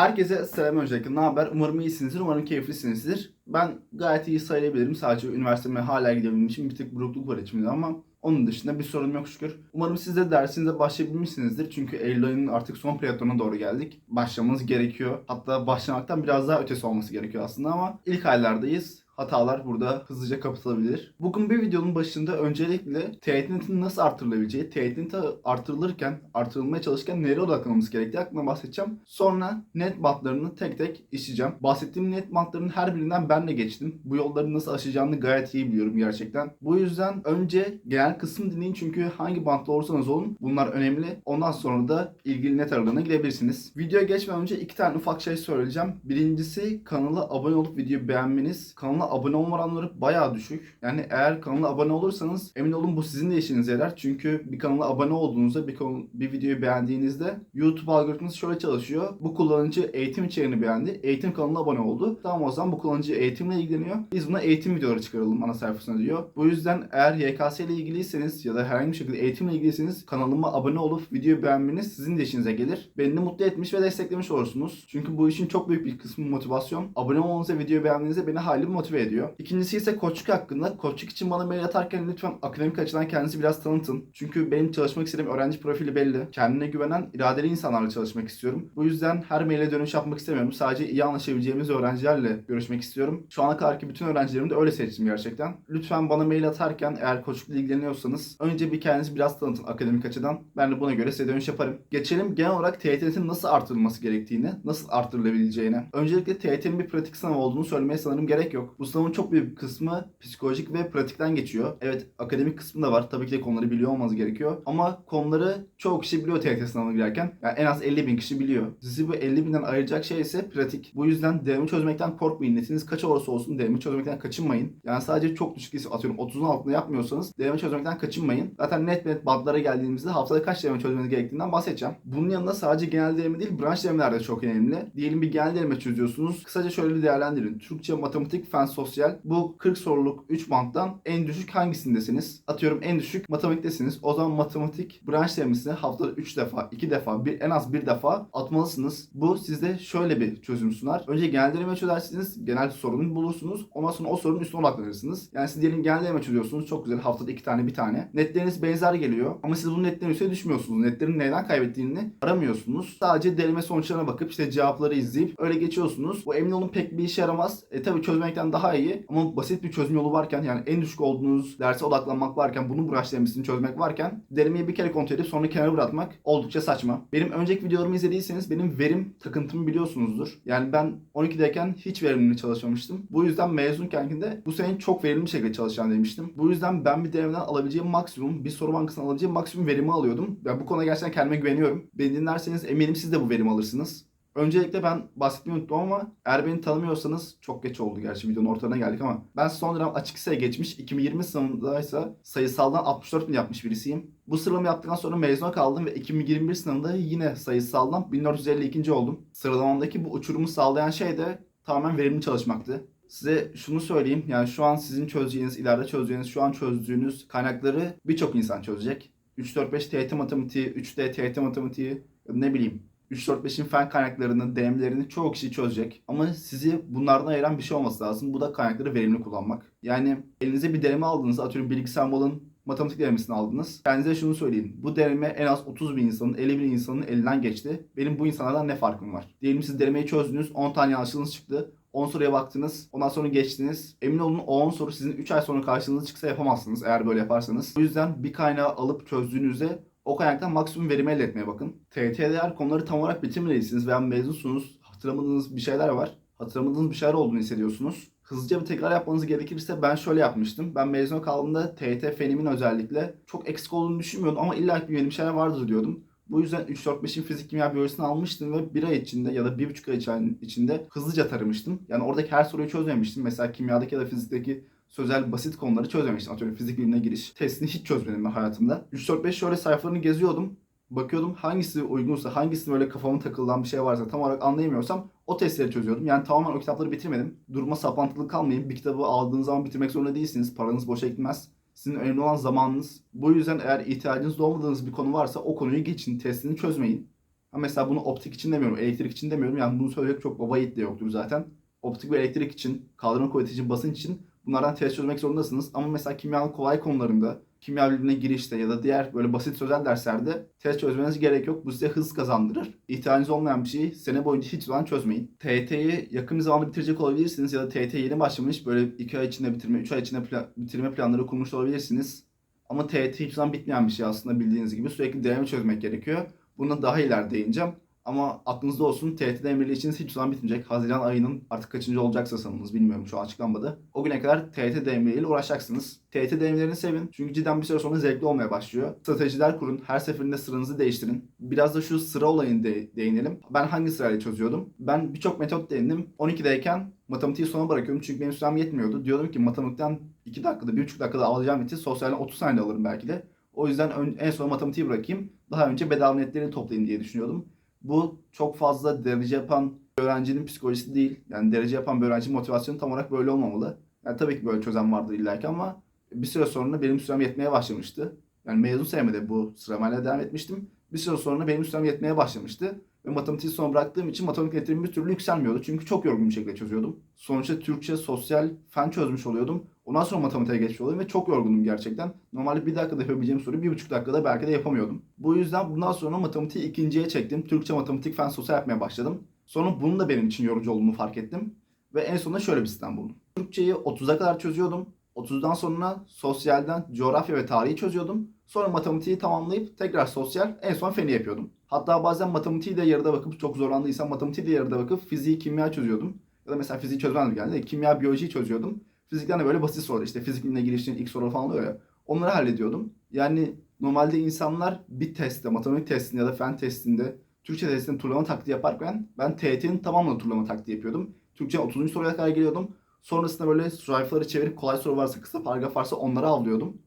Herkese selam öncelikle. Ne haber? Umarım iyisinizdir. Umarım keyiflisinizdir. Ben gayet iyi sayılabilirim. Sadece üniversiteme hala gidebilmişim. Bir tık burukluk var içimde ama onun dışında bir sorun yok şükür. Umarım siz de dersinize başlayabilmişsinizdir. Çünkü Eylül ayının artık son platonuna doğru geldik. Başlamanız gerekiyor. Hatta başlamaktan biraz daha ötesi olması gerekiyor aslında ama ilk aylardayız hatalar burada hızlıca kapatılabilir. Bugün bir videonun başında öncelikle TYT'nin nasıl artırılabileceği, TYT'nin artırılırken, artırılmaya çalışırken nereye odaklanmamız gerektiği hakkında bahsedeceğim. Sonra net bantlarını tek tek işleyeceğim. Bahsettiğim net bantların her birinden ben de geçtim. Bu yolları nasıl aşacağını gayet iyi biliyorum gerçekten. Bu yüzden önce genel kısmı dinleyin çünkü hangi bantla olursanız olun bunlar önemli. Ondan sonra da ilgili net aralarına gidebilirsiniz. Videoya geçmeden önce iki tane ufak şey söyleyeceğim. Birincisi kanala abone olup videoyu beğenmeniz. Kanala abone olma oranları bayağı düşük. Yani eğer kanala abone olursanız emin olun bu sizin de işinize yarar. Çünkü bir kanala abone olduğunuzda bir, konu, bir videoyu beğendiğinizde YouTube algoritması şöyle çalışıyor. Bu kullanıcı eğitim içeriğini beğendi. Eğitim kanalına abone oldu. Tamam o zaman bu kullanıcı eğitimle ilgileniyor. Biz buna eğitim videoları çıkaralım ana sayfasına diyor. Bu yüzden eğer YKS ile ilgiliyseniz ya da herhangi bir şekilde eğitimle ilgiliyseniz kanalıma abone olup videoyu beğenmeniz sizin de işinize gelir. Beni de mutlu etmiş ve desteklemiş olursunuz. Çünkü bu işin çok büyük bir kısmı motivasyon. Abone olmanız ve videoyu beğenmenize beni hali motive ediyor. İkincisi ise koçluk hakkında. Koçluk için bana mail atarken lütfen akademik açıdan kendinizi biraz tanıtın. Çünkü benim çalışmak istediğim öğrenci profili belli. Kendine güvenen, iradeli insanlarla çalışmak istiyorum. Bu yüzden her maile dönüş yapmak istemiyorum. Sadece iyi anlaşabileceğimiz öğrencilerle görüşmek istiyorum. Şu ana kadarki bütün öğrencilerimi de öyle seçtim gerçekten. Lütfen bana mail atarken eğer koçlukla ilgileniyorsanız önce bir kendinizi biraz tanıtın akademik açıdan. Ben de buna göre size dönüş yaparım. Geçelim genel olarak TYT'nin nasıl artırılması gerektiğini, nasıl artırılabileceğine. Öncelikle TYT'nin bir pratik sınav olduğunu söylemeye sanırım gerek yok. Bu sınavın çok büyük bir kısmı psikolojik ve pratikten geçiyor. Evet akademik kısmı da var. Tabii ki de konuları biliyor olmanız gerekiyor. Ama konuları çoğu kişi biliyor TYT sınavına girerken. Yani en az 50 bin kişi biliyor. Sizi bu 50 binden ayıracak şey ise pratik. Bu yüzden deneme çözmekten korkmayın. Netiniz kaç olursa olsun deneme çözmekten kaçınmayın. Yani sadece çok düşük ise atıyorum 30'un altında yapmıyorsanız deneme çözmekten kaçınmayın. Zaten net net bantlara geldiğimizde haftada kaç deneme çözmeniz gerektiğinden bahsedeceğim. Bunun yanında sadece genel deneme değil branş denemeler de çok önemli. Diyelim bir genel deneme çözüyorsunuz. Kısaca şöyle bir değerlendirin. Türkçe, matematik, fen, sosyal. Bu 40 soruluk 3 banttan en düşük hangisindesiniz? Atıyorum en düşük matematiktesiniz. O zaman matematik branş denemesini haftada 3 defa, 2 defa, bir, en az bir defa atmalısınız. Bu sizde şöyle bir çözüm sunar. Önce genel deneme çözersiniz. Genel sorunu bulursunuz. Ondan sonra o sorunun üstüne odaklanırsınız. Yani siz diyelim genel deneme çözüyorsunuz. Çok güzel. Haftada 2 tane, bir tane. Netleriniz benzer geliyor. Ama siz bu netlerin üstüne düşmüyorsunuz. Netlerin neyden kaybettiğini aramıyorsunuz. Sadece deneme sonuçlarına bakıp işte cevapları izleyip öyle geçiyorsunuz. Bu emin olun pek bir işe yaramaz. E tabi çözmekten daha iyi ama basit bir çözüm yolu varken yani en düşük olduğunuz derse odaklanmak varken bunun branş çözmek varken denemeyi bir kere kontrol edip sonra kenara bırakmak oldukça saçma. Benim önceki videolarımı izlediyseniz benim verim takıntımı biliyorsunuzdur. Yani ben 12'deyken hiç verimli çalışmamıştım. Bu yüzden mezunken de bu sene çok verimli şekilde çalışacağım demiştim. Bu yüzden ben bir denemeden alabileceğim maksimum, bir soru bankasından alabileceğim maksimum verimi alıyordum. Ben bu konuda gerçekten kendime güveniyorum. Beni dinlerseniz eminim siz de bu verimi alırsınız. Öncelikle ben bahsetmeyi unuttum ama eğer beni tanımıyorsanız çok geç oldu gerçi videonun ortalarına geldik ama ben son dönem açık lise geçmiş 2020 sınavındaysa sayısaldan 64 bin yapmış birisiyim. Bu sıralama yaptıktan sonra mezuna kaldım ve 2021 sınavında yine sayısaldan 1452. oldum. Sıralamamdaki bu uçurumu sağlayan şey de tamamen verimli çalışmaktı. Size şunu söyleyeyim yani şu an sizin çözeceğiniz, ileride çözeceğiniz, şu an çözdüğünüz kaynakları birçok insan çözecek. 3-4-5 TYT matematiği, 3D TYT matematiği ne bileyim 3-4-5'in fen kaynaklarını, DM'lerini çoğu kişi çözecek. Ama sizi bunlardan ayıran bir şey olması lazım. Bu da kaynakları verimli kullanmak. Yani elinize bir deneme aldınız. Atıyorum bilgisayar malın matematik denemesini aldınız. Kendinize şunu söyleyeyim. Bu deneme en az 30 bin insanın, 50 bin insanın elinden geçti. Benim bu insanlardan ne farkım var? Diyelim siz denemeyi çözdünüz. 10 tane yanlışınız çıktı. 10 soruya baktınız. Ondan sonra geçtiniz. Emin olun o 10 soru sizin 3 ay sonra karşınıza çıksa yapamazsınız eğer böyle yaparsanız. O yüzden bir kaynağı alıp çözdüğünüzde o kaynaktan maksimum verimi elde etmeye bakın. TYT'de konuları tam olarak bitirmediyseniz veya mezunsunuz, hatırlamadığınız bir şeyler var. Hatırlamadığınız bir şeyler olduğunu hissediyorsunuz. Hızlıca bir tekrar yapmanız gerekirse ben şöyle yapmıştım. Ben mezun kaldığımda TYT fenimin özellikle çok eksik olduğunu düşünmüyordum ama illa bir yeni şeyler vardır diyordum. Bu yüzden 3-4-5'in fizik kimya biyolojisini almıştım ve bir ay içinde ya da bir buçuk ay içinde hızlıca taramıştım. Yani oradaki her soruyu çözmemiştim. Mesela kimyadaki ya da fizikteki sözel basit konuları çözmemiştim. Atıyorum fizik bilimine giriş testini hiç çözmedim ben hayatımda. 3-4-5 şöyle sayfalarını geziyordum. Bakıyordum hangisi uygunsa, hangisinin böyle kafamın takılan bir şey varsa tam olarak anlayamıyorsam o testleri çözüyordum. Yani tamamen o kitapları bitirmedim. Duruma saplantılı kalmayın. Bir kitabı aldığınız zaman bitirmek zorunda değilsiniz. Paranız boşa gitmez. Sizin önemli olan zamanınız. Bu yüzden eğer ihtiyacınız olmadığınız bir konu varsa o konuyu geçin. Testini çözmeyin. Ha mesela bunu optik için demiyorum, elektrik için demiyorum. Yani bunu söyleyecek çok baba yiğit de yoktur zaten. Optik ve elektrik için, kaldırma kuvveti için, basınç için bunlardan test çözmek zorundasınız. Ama mesela kimyanın kolay konularında, kimya bilimine girişte ya da diğer böyle basit sözel derslerde test çözmeniz gerek yok. Bu size hız kazandırır. İhtiyacınız olmayan bir şeyi sene boyunca hiç zaman çözmeyin. TYT'yi yakın bir zamanda bitirecek olabilirsiniz ya da TYT yeni başlamış böyle 2 ay içinde bitirme, 3 ay içinde plan- bitirme planları kurmuş olabilirsiniz. Ama TYT hiç zaman bitmeyen bir şey aslında bildiğiniz gibi. Sürekli deneme çözmek gerekiyor. Buna daha ileride değineceğim. Ama aklınızda olsun TYT denemeli işiniz hiç zaman bitmeyecek. Haziran ayının artık kaçıncı olacaksa sanınız bilmiyorum şu an açıklanmadı. O güne kadar TYT denemeliyle uğraşacaksınız. TYT denemelerini sevin çünkü cidden bir süre sonra zevkli olmaya başlıyor. Stratejiler kurun. Her seferinde sıranızı değiştirin. Biraz da şu sıra olayını de- değinelim. Ben hangi sırayla çözüyordum? Ben birçok metot denedim. 12'deyken matematiği sona bırakıyordum çünkü benim sürem yetmiyordu. Diyordum ki matematikten 2 dakikada, 1,5 dakikada alacağım neti sosyalden 30 saniyede alırım belki de. O yüzden en son matematiği bırakayım. Daha önce bedava netleri toplayayım diye düşünüyordum. Bu çok fazla derece yapan öğrencinin psikolojisi değil. Yani derece yapan bir öğrencinin motivasyonu tam olarak böyle olmamalı. Yani tabii ki böyle çözen vardır illaki ama bir süre sonra benim sürem yetmeye başlamıştı. Yani mezun senemde bu sıramayla devam etmiştim. Bir süre sonra benim sürem yetmeye başlamıştı. Ve matematiği son bıraktığım için matematik netlerim bir türlü yükselmiyordu. Çünkü çok yorgun bir şekilde çözüyordum. Sonuçta Türkçe, sosyal, fen çözmüş oluyordum. Ondan sonra matematiğe geçmiş oluyordum ve çok yorgundum gerçekten. Normalde bir dakikada yapabileceğim soruyu bir buçuk dakikada belki de yapamıyordum. Bu yüzden bundan sonra matematiği ikinciye çektim. Türkçe, matematik, fen, sosyal yapmaya başladım. Sonra bunun da benim için yorucu olduğunu fark ettim. Ve en sonunda şöyle bir sistem buldum. Türkçeyi 30'a kadar çözüyordum. 30'dan sonra sosyalden coğrafya ve tarihi çözüyordum. Sonra matematiği tamamlayıp tekrar sosyal, en son feni yapıyordum. Hatta bazen matematiği de yarıda bakıp çok zorlandıysam matematiği de yarıda bakıp fiziği, kimya çözüyordum. Ya da mesela fiziği çözmezdim yani. Kimya, biyolojiyi çözüyordum. Fizikten de böyle basit sorular işte fizik bilimine girişin ilk soru falan oluyor ya. Onları hallediyordum. Yani normalde insanlar bir testte, matematik testinde ya da fen testinde, Türkçe testinde turlama taktiği yaparken ben TYT'nin tamamını turlama taktiği yapıyordum. Türkçe 30. soruya kadar geliyordum. Sonrasında böyle sayfaları çevirip kolay soru varsa, kısa paragraf varsa onları avlıyordum.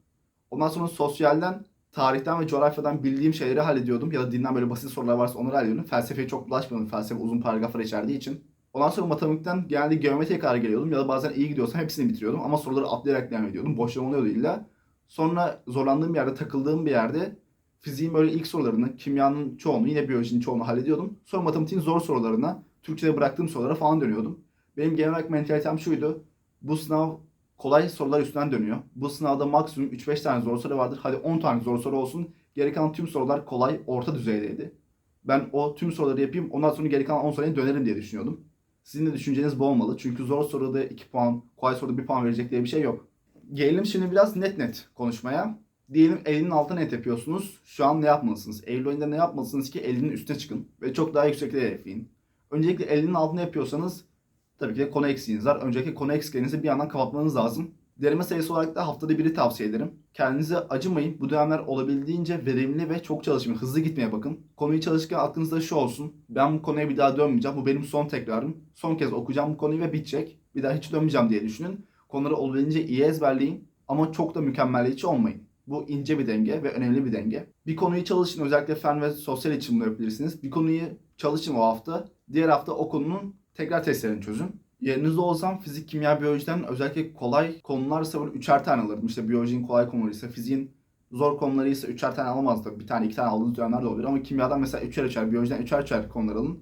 Ondan sonra sosyalden, tarihten ve coğrafyadan bildiğim şeyleri hallediyordum. Ya da dinden böyle basit sorular varsa onları hallediyordum. Felsefeye çok bulaşmıyordum. Felsefe uzun paragraflar içerdiği için. Ondan sonra matematikten genelde geometriye kadar geliyordum. Ya da bazen iyi gidiyorsam hepsini bitiriyordum. Ama soruları atlayarak devam ediyordum. Boşluğum oluyordu illa. Sonra zorlandığım bir yerde, takıldığım bir yerde fiziğin böyle ilk sorularını, kimyanın çoğunu, yine biyolojinin çoğunu hallediyordum. Sonra matematiğin zor sorularına, Türkçe'de bıraktığım sorulara falan dönüyordum. Benim genel olarak mentalitem şuydu. Bu sınav kolay sorular üstünden dönüyor. Bu sınavda maksimum 3-5 tane zor soru vardır. Hadi 10 tane zor soru olsun. Geri kalan tüm sorular kolay, orta düzeydeydi. Ben o tüm soruları yapayım, ondan sonra geri kalan 10 soruya dönerim diye düşünüyordum. Sizin de düşünceniz bu olmalı. Çünkü zor soruda 2 puan, kolay soruda 1 puan verecek diye bir şey yok. Gelelim şimdi biraz net net konuşmaya. Diyelim 50'nin altına net yapıyorsunuz. Şu an ne yapmalısınız? Eylül ayında ne yapmalısınız ki 50'nin üstüne çıkın ve çok daha yüksekleri hedefleyin. Öncelikle 50'nin altına yapıyorsanız tabii ki de konu eksiğiniz var. Öncelikle konu eksiklerinizi bir yandan kapatmanız lazım. Deneme sayısı olarak da haftada biri tavsiye ederim. Kendinize acımayın. Bu dönemler olabildiğince verimli ve çok çalışmayın. Hızlı gitmeye bakın. Konuyu çalışırken aklınızda şu olsun. Ben bu konuya bir daha dönmeyeceğim. Bu benim son tekrarım. Son kez okuyacağım bu konuyu ve bitecek. Bir daha hiç dönmeyeceğim diye düşünün. Konuları olabildiğince iyi ezberleyin. Ama çok da mükemmelliyetçi olmayın. Bu ince bir denge ve önemli bir denge. Bir konuyu çalışın. Özellikle fen ve sosyal için bunu yapabilirsiniz. Bir konuyu çalışın o hafta. Diğer hafta o konunun tekrar testlerini çözün. Yerinizde olsam fizik, kimya, biyolojiden özellikle kolay konularsa böyle üçer tane alırdım. İşte biyolojinin kolay konularıysa, fiziğin zor konularıysa üçer tane alamaz tabii. Bir tane, iki tane aldığınız dönemler de olabilir. Ama kimyadan mesela üçer üçer, biyolojiden üçer üçer konular alın.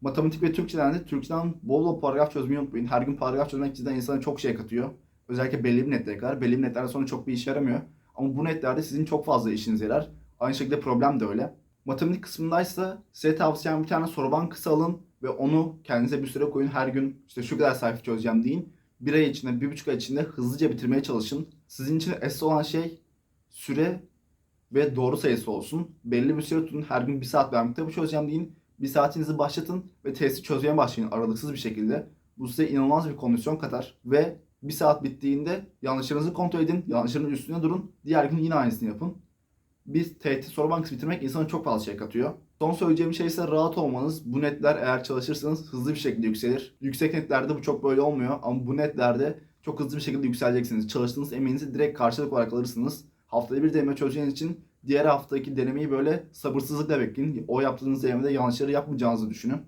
Matematik ve Türkçeden de Türkçeden bol bol paragraf çözmeyi unutmayın. Her gün paragraf çözmek cidden insana çok şey katıyor. Özellikle belli bir netlere kadar. Belli bir netlerden sonra çok bir işe yaramıyor. Ama bu netlerde sizin çok fazla işinize yarar. Aynı şekilde problem de öyle. Matematik kısmındaysa size tavsiyem bir tane soru bankası alın ve onu kendinize bir süre koyun. Her gün işte şu kadar sayfa çözeceğim deyin. Bir ay içinde, bir buçuk ay içinde hızlıca bitirmeye çalışın. Sizin için esas olan şey süre ve doğru sayısı olsun. Belli bir süre tutun. Her gün bir saat ben kitabı çözeceğim deyin. Bir saatinizi başlatın ve testi çözmeye başlayın aralıksız bir şekilde. Bu size inanılmaz bir kondisyon katar ve bir saat bittiğinde yanlışlarınızı kontrol edin. Yanlışların üstüne durun. Diğer gün yine aynısını yapın. Bir TET soru bankası bitirmek insana çok fazla şey katıyor. Son söyleyeceğim şey ise rahat olmanız. Bu netler eğer çalışırsanız hızlı bir şekilde yükselir. Yüksek netlerde bu çok böyle olmuyor ama bu netlerde çok hızlı bir şekilde yükseleceksiniz. Çalıştığınız emeğinizi direkt karşılık olarak alırsınız. Haftada bir deneme çözeceğiniz için diğer haftaki denemeyi böyle sabırsızlıkla bekleyin. O yaptığınız denemede yanlışları yapmayacağınızı düşünün.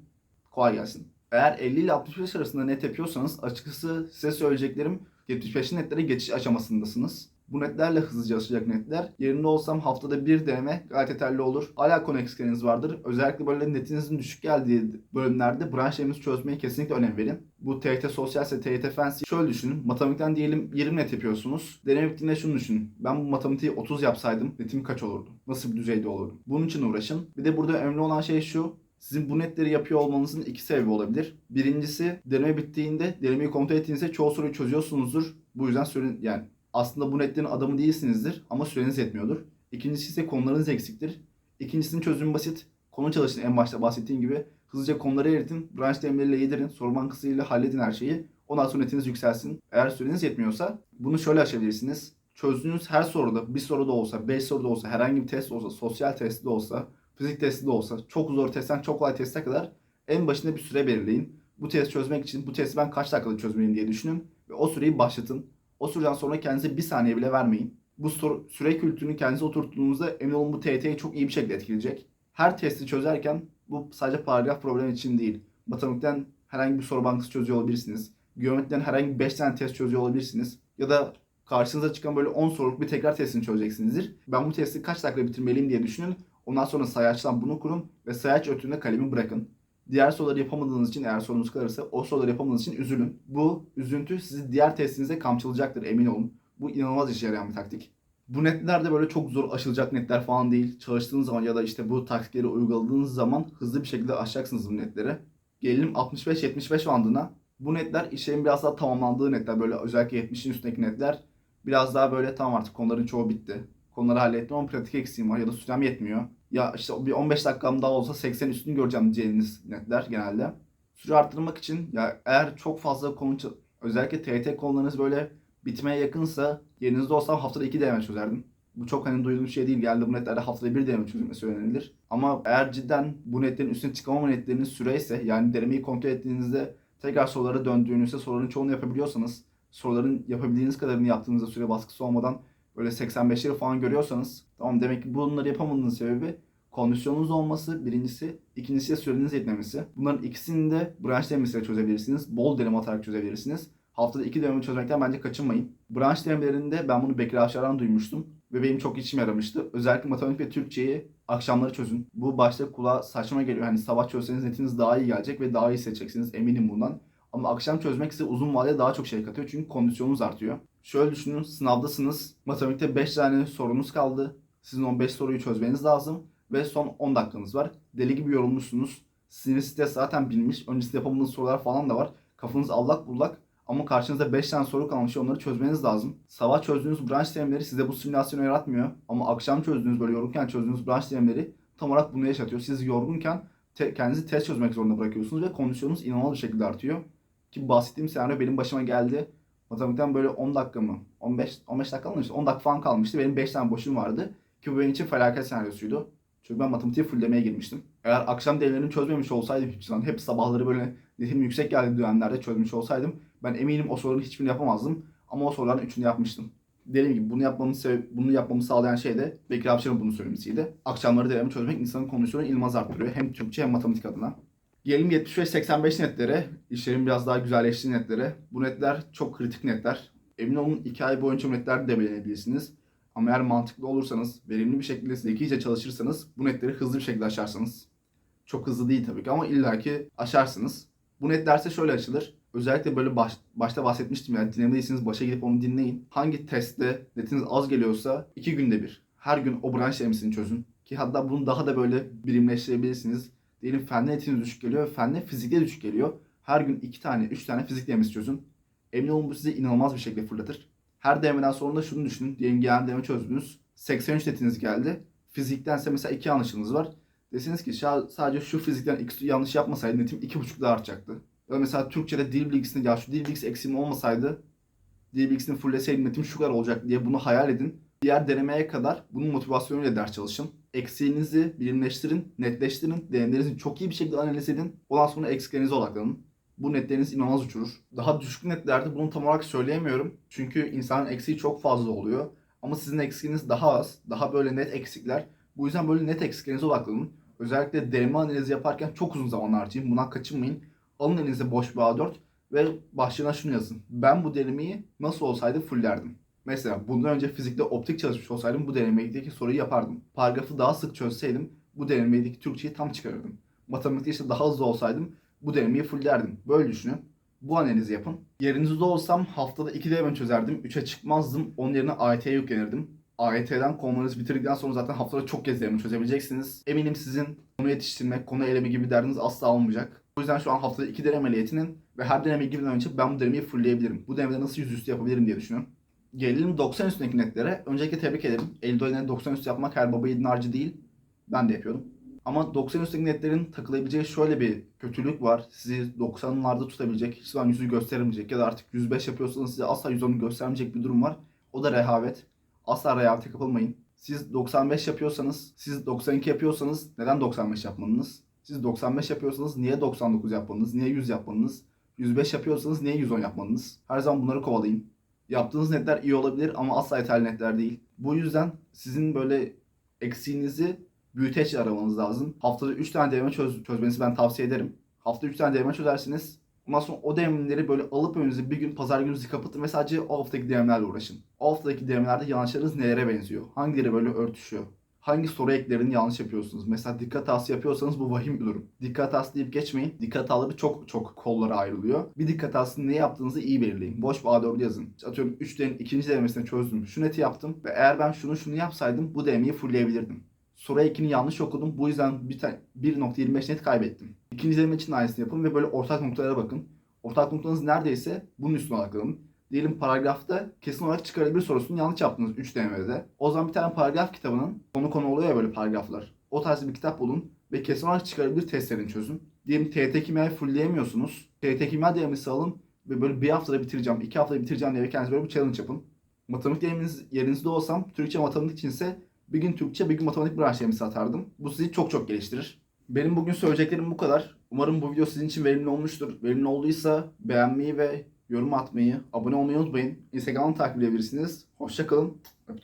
Kolay gelsin. Eğer 50 ile 65 arasında net yapıyorsanız açıkçası size söyleyeceklerim 75'li netlere geçiş aşamasındasınız. Bu netlerle hızlıca açılacak netler. Yerinde olsam haftada bir deneme gayet yeterli olur. Hala konu eksikleriniz vardır. Özellikle böyle netinizin düşük geldiği bölümlerde branş denemesi çözmeye kesinlikle önem verin. Bu TYT sosyalse TYT fensi şöyle düşünün. Matematikten diyelim 20 net yapıyorsunuz. Deneme bittiğinde şunu düşünün. Ben bu matematiği 30 yapsaydım netim kaç olurdu? Nasıl bir düzeyde olurdu? Bunun için uğraşın. Bir de burada önemli olan şey şu. Sizin bu netleri yapıyor olmanızın iki sebebi olabilir. Birincisi deneme bittiğinde denemeyi kontrol ettiğinizde çoğu soruyu çözüyorsunuzdur. Bu yüzden süren yani aslında bu netlerin adamı değilsinizdir ama süreniz yetmiyordur. İkincisi ise konularınız eksiktir. İkincisinin çözümü basit. Konu çalışın en başta bahsettiğim gibi. Hızlıca konuları eritin, branş terimleriyle yedirin, soru bankasıyla halledin her şeyi. Ondan sonra netiniz yükselsin. Eğer süreniz yetmiyorsa bunu şöyle aşabilirsiniz. Çözdüğünüz her soruda, bir soru da olsa, beş soru da olsa, herhangi bir test olsa, sosyal test de olsa, fizik testi de olsa, çok zor testten çok kolay teste kadar en başında bir süre belirleyin. Bu testi çözmek için bu testi ben kaç dakikada çözmeliyim diye düşünün ve o süreyi başlatın. O süreden sonra kendinize bir saniye bile vermeyin. Bu süre kültürünü kendinize oturttuğunuzda emin olun bu TYT'yi çok iyi bir şekilde etkileyecek. Her testi çözerken bu sadece paragraf problemi için değil. Matematikten herhangi bir soru bankası çözüyor olabilirsiniz. Geometriden herhangi 5 tane test çözüyor olabilirsiniz. Ya da karşınıza çıkan böyle 10 soruluk bir tekrar testini çözeceksinizdir. Ben bu testi kaç dakikada bitirmeliyim diye düşünün. Ondan sonra sayaçtan bunu kurun ve sayaç ötüğünde kalemi bırakın. Diğer soruları yapamadığınız için eğer sorunuz kalırsa o soruları yapamadığınız için üzülün. Bu üzüntü sizi diğer testinize kamçılacaktır emin olun. Bu inanılmaz işe yarayan bir taktik. Bu netler de böyle çok zor aşılacak netler falan değil. Çalıştığınız zaman ya da işte bu taktikleri uyguladığınız zaman hızlı bir şekilde aşacaksınız bu netleri. Gelelim 65-75 bandına. Bu netler işlerin biraz daha tamamlandığı netler. Böyle özellikle 70'in üstündeki netler. Biraz daha böyle tamam artık konuların çoğu bitti. Konuları hallettim ama pratik eksiğim var ya da sürem yetmiyor. Ya işte bir 15 dakikam daha olsa 80 üstünü göreceğim diyeceğiniz netler genelde. Süre arttırmak için ya eğer çok fazla konu özellikle TYT konularınız böyle bitmeye yakınsa yerinizde olsam haftada 2 deneme çözerdim. Bu çok hani duyduğum şey değil. Geldi bu netlerde haftada bir deneme çözülmesi önerilir. Ama eğer cidden bu netlerin üstüne çıkamama netleriniz süreyse yani denemeyi kontrol ettiğinizde tekrar sorulara döndüğünüzde soruların çoğunu yapabiliyorsanız soruların yapabildiğiniz kadarını yaptığınızda süre baskısı olmadan böyle 85'leri falan görüyorsanız tamam demek ki bunları yapamadığınız sebebi kondisyonunuz olması birincisi, ikincisi de süreniz yetmemesi. Bunların ikisini de branş denemesiyle çözebilirsiniz. Bol deneme atarak çözebilirsiniz. Haftada iki deneme çözmekten bence kaçınmayın. Branş denemelerinde ben bunu Bekir Avşar'dan duymuştum ve benim çok içime yaramıştı. Özellikle matematik ve Türkçeyi akşamları çözün. Bu başta kulağa saçma geliyor. Hani sabah çözseniz netiniz daha iyi gelecek ve daha iyi seçeceksiniz eminim bundan. Ama akşam çözmek size uzun vadede daha çok şey katıyor çünkü kondisyonunuz artıyor. Şöyle düşünün sınavdasınız. Matematikte 5 tane sorunuz kaldı. Sizin 15 soruyu çözmeniz lazım ve son 10 dakikanız var. Deli gibi yorulmuşsunuz. Sinir stres zaten bilmiş. Öncesinde yapamadığınız sorular falan da var. Kafanız allak bullak. Ama karşınızda 5 tane soru kalmış onları çözmeniz lazım. Sabah çözdüğünüz branş terimleri size bu simülasyonu yaratmıyor. Ama akşam çözdüğünüz böyle yorgunken çözdüğünüz branş terimleri tam olarak bunu yaşatıyor. Siz yorgunken te- kendinizi test çözmek zorunda bırakıyorsunuz ve kondisyonunuz inanılmaz bir şekilde artıyor. Ki bahsettiğim senaryo benim başıma geldi. Matematikten böyle 10 dakika mı? 15 15 dakika mı? İşte 10 dakika falan kalmıştı. Benim 5 tane boşum vardı. Ki bu benim için felaket senaryosuydu. Çünkü ben matematiği fulllemeye girmiştim. Eğer akşam devrelerini çözmemiş olsaydım hiç zaman hep sabahları böyle netim yüksek geldiği dönemlerde çözmüş olsaydım ben eminim o soruların hiçbirini yapamazdım. Ama o soruların üçünü yapmıştım. Dediğim gibi bunu yapmamı bunu yapmamı sağlayan şey de Bekir Avşar'ın bunu söylemesiydi. Akşamları devremi çözmek insanın kondisyonu inanılmaz arttırıyor. Hem Türkçe hem matematik adına. Gelelim 75-85 netlere, işlerin biraz daha güzelleştiği netlere. Bu netler çok kritik netler. Emin olun 2 ay boyunca netler de belirleyebilirsiniz. Ama eğer mantıklı olursanız, verimli bir şekilde zekice çalışırsanız bu netleri hızlı bir şekilde aşarsınız. Çok hızlı değil tabii ki ama illaki aşarsınız. Bu netler ise şöyle açılır. Özellikle böyle baş, başta bahsetmiştim yani dinlemediyseniz başa gidip onu dinleyin. Hangi testte netiniz az geliyorsa 2 günde bir. Her gün o branş denemesini çözün. Ki hatta bunu daha da böyle birimleştirebilirsiniz. Diyelim fende netiniz düşük geliyor fende fizikte düşük geliyor. Her gün 2 tane 3 tane fizik denemesi çözün. Emin olun bu size inanılmaz bir şekilde fırlatır. Her denemeden sonra da şunu düşünün. Diyelim gelen deneme çözdünüz. 83 netiniz geldi. Fiziktense mesela 2 yanlışınız var. Desiniz ki "Şa- sadece şu fizikten x yanlış yapmasaydı netim 2,5 daha artacaktı. Ya da mesela Türkçe'de dil bilgisinde ya şu dil bilgisi eksiğim olmasaydı dil bilgisini fulleseydim netim şu kadar olacak diye bunu hayal edin. Diğer denemeye kadar bunun motivasyonuyla ders çalışın. Eksiğinizi bilimleştirin, netleştirin, denemelerinizi çok iyi bir şekilde analiz edin. Ondan sonra eksiklerinize odaklanın. Bu netleriniz inanılmaz uçurur. Daha düşük netlerde bunu tam olarak söyleyemiyorum. Çünkü insanın eksiği çok fazla oluyor. Ama sizin eksiğiniz daha az, daha böyle net eksikler. Bu yüzden böyle net eksiklerinize odaklanın. Özellikle deneme analizi yaparken çok uzun zaman harcayın. Bundan kaçınmayın. Alın elinize boş bir A4 ve başlığına şunu yazın. Ben bu denemeyi nasıl olsaydı fullerdim. Mesela bundan önce fizikte optik çalışmış olsaydım bu denemedeki soruyu yapardım. Paragrafı daha sık çözseydim bu denemedeki Türkçeyi tam çıkarırdım. Matematikte işte daha hızlı olsaydım bu denemeyi fulllerdim. Böyle düşünün. Bu analizi yapın. Yerinizde olsam haftada 2 deneme çözerdim. 3'e çıkmazdım. Onun yerine AYT'ye yüklenirdim. AYT'den konularınızı bitirdikten sonra zaten haftada çok kez deneme çözebileceksiniz. Eminim sizin konu yetiştirmek, konu eleme gibi derdiniz asla olmayacak. O yüzden şu an haftada 2 denemeyle yetinin ve her deneme girmeden önce ben bu denemeyi fullleyebilirim. Bu denemede nasıl yüzüstü yapabilirim diye düşünün. Gelelim 90 üstündeki netlere. Öncelikle tebrik ederim. Eldor'dan 90 üstü yapmak her baba yiğidin harcı değil. Ben de yapıyordum. Ama 90 üstteki netlerin takılabileceği şöyle bir kötülük var. Sizi 90'larda tutabilecek, hiç zaman yüzü gösteremeyecek ya da artık 105 yapıyorsanız size asla 110'u göstermeyecek bir durum var. O da rehavet. Asla rehavete kapılmayın. Siz 95 yapıyorsanız, siz 92 yapıyorsanız neden 95 yapmanız? Siz 95 yapıyorsanız niye 99 yapmanız? Niye 100 yapmanız? 105 yapıyorsanız niye 110 yapmanız? Her zaman bunları kovalayın. Yaptığınız netler iyi olabilir ama asla yeterli netler değil. Bu yüzden sizin böyle eksiğinizi büyüteçle aramanız lazım. Haftada 3 tane deneme çöz, çözmenizi ben tavsiye ederim. Hafta 3 tane deneme çözersiniz. Ondan sonra o denemeleri böyle alıp önünüze bir gün pazar gününüzü kapatın ve sadece o haftaki denemelerle uğraşın. O haftaki denemelerde yanlışlarınız nelere benziyor? Hangileri böyle örtüşüyor? Hangi soru eklerini yanlış yapıyorsunuz? Mesela dikkat hatası yapıyorsanız bu vahim bir durum. Dikkat hatası deyip geçmeyin. Dikkat hataları çok çok kollara ayrılıyor. Bir dikkat hatasını ne yaptığınızı iyi belirleyin. Boş bir A4 yazın. Atıyorum 3 denemenin ikinci denemesini çözdüm. Şu neti yaptım ve eğer ben şunu şunu yapsaydım bu denemeyi fullleyebilirdim. Soru ekini yanlış okudum. Bu yüzden bir tane 1.25 net kaybettim. İkinci deneme için aynısını yapın ve böyle ortak noktalara bakın. Ortak noktanız neredeyse bunun üstüne odaklanın. Diyelim paragrafta kesin olarak çıkarılabilir sorusunu yanlış yaptınız 3 denemede. O zaman bir tane paragraf kitabının konu konu oluyor ya böyle paragraflar. O tarz bir kitap bulun ve kesin olarak çıkarılabilir testlerini çözün. Diyelim TYT kimyayı fullleyemiyorsunuz. TYT kimya denemesi alın ve böyle bir haftada bitireceğim, iki haftada bitireceğim diye kendinize böyle bir challenge yapın. Matematik yeriniz, yerinizde olsam Türkçe matematik içinse bir gün Türkçe bir gün matematik branş denemesi atardım. Bu sizi çok çok geliştirir. Benim bugün söyleyeceklerim bu kadar. Umarım bu video sizin için verimli olmuştur. Verimli olduysa beğenmeyi ve yorum atmayı, abone olmayı unutmayın. Instagram'ı takip edebilirsiniz. Hoşçakalın.